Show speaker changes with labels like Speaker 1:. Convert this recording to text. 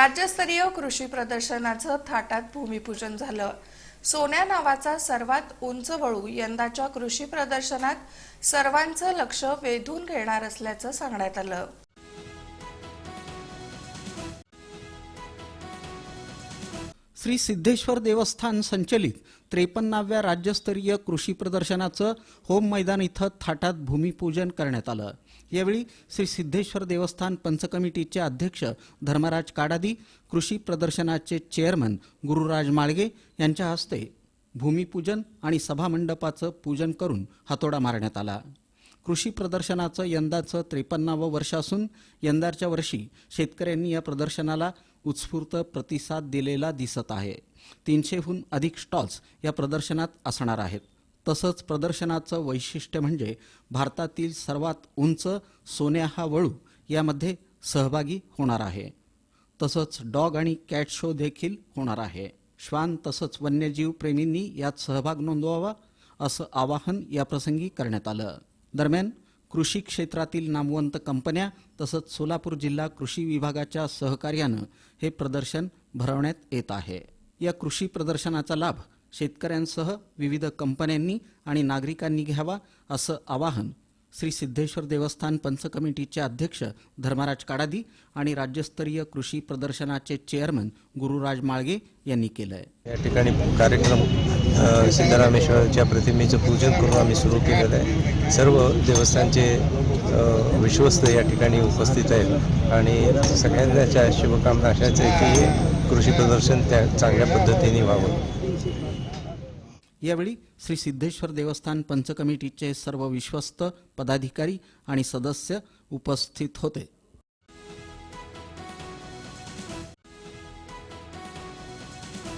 Speaker 1: राज्यस्तरीय कृषी प्रदर्शनाचं थाटात भूमिपूजन झालं. सोन्या नावाचा सर्वात उंच वळू यंदाच्या कृषी प्रदर्शनात सर्वांचं लक्ष वेधून घेणार असल्याचं सांगण्यात आलं.
Speaker 2: श्री सिद्धेश्वर देवस्थान संचलित त्रेपन्नाव्या राज्यस्तरीय कृषी प्रदर्शनाचं होम मैदान इथं थाटात भूमिपूजन करण्यात आलं. यावेळी श्री सिद्धेश्वर देवस्थान पंचकमिटीचे अध्यक्ष धर्मराज काडादी कृषी प्रदर्शनाचे चेअरमन गुरुराज माळगे यांच्या हस्ते भूमिपूजन आणि सभामंडपाचं पूजन करून हातोडा मारण्यात आला. कृषी प्रदर्शनाचं यंदाचं त्रेपन्नावं वर्ष असून यंदाच्या वर्षी शेतकऱ्यांनी या प्रदर्शनाला उत्स्फूर्त प्रतिसाद दिलेला दिसत आहे. तीनशेहून अधिक स्टॉल्स या प्रदर्शनात असणार आहेत. तसंच प्रदर्शनाचं वैशिष्ट्य म्हणजे भारतातील सर्वात उंच सोन्या हा वळू यामध्ये सहभागी होणार आहे. तसंच डॉग आणि कॅट शो देखील होणार आहे. श्वान तसंच वन्यजीव प्रेमींनी यात सहभाग नोंदवावा असं आवाहन याप्रसंगी करण्यात आलं. दरम्यान कृषी क्षेत्रातील नामवंत कंपन्या तसंच सोलापूर जिल्हा कृषी विभागाच्या सहकार्यानं हे प्रदर्शन भरवण्यात येत आहे. या कृषी प्रदर्शनाचा लाभ शेतकऱ्यांसह विविध कंपन्यांनी आणि नागरिकांनी घ्यावा असं आवाहन श्री सिद्धेश्वर देवस्थान पंच कमिटीचे अध्यक्ष धर्मराज काडादी आणि राज्यस्तरीय कृषी प्रदर्शनाचे चेअरमन गुरुराज माळगे यांनी केलं आहे
Speaker 3: या ठिकाणी कार्यक्रम सिद्धरामेश्वराच्या प्रतिमेचं पूजन करून आम्ही सुरू केलेलं आहे. सर्व देवस्थानचे विश्वस्त या ठिकाणी उपस्थित आहेत. आणि सगळ्यांच्या शुभकामना अशाच आहे की कृषी प्रदर्शन त्या चांगल्या पद्धतीने व्हावं.
Speaker 2: यावेळी श्री सिद्धेश्वर देवस्थान पंचकमिटीचे सर्व विश्वस्त पदाधिकारी आणि सदस्य उपस्थित होते.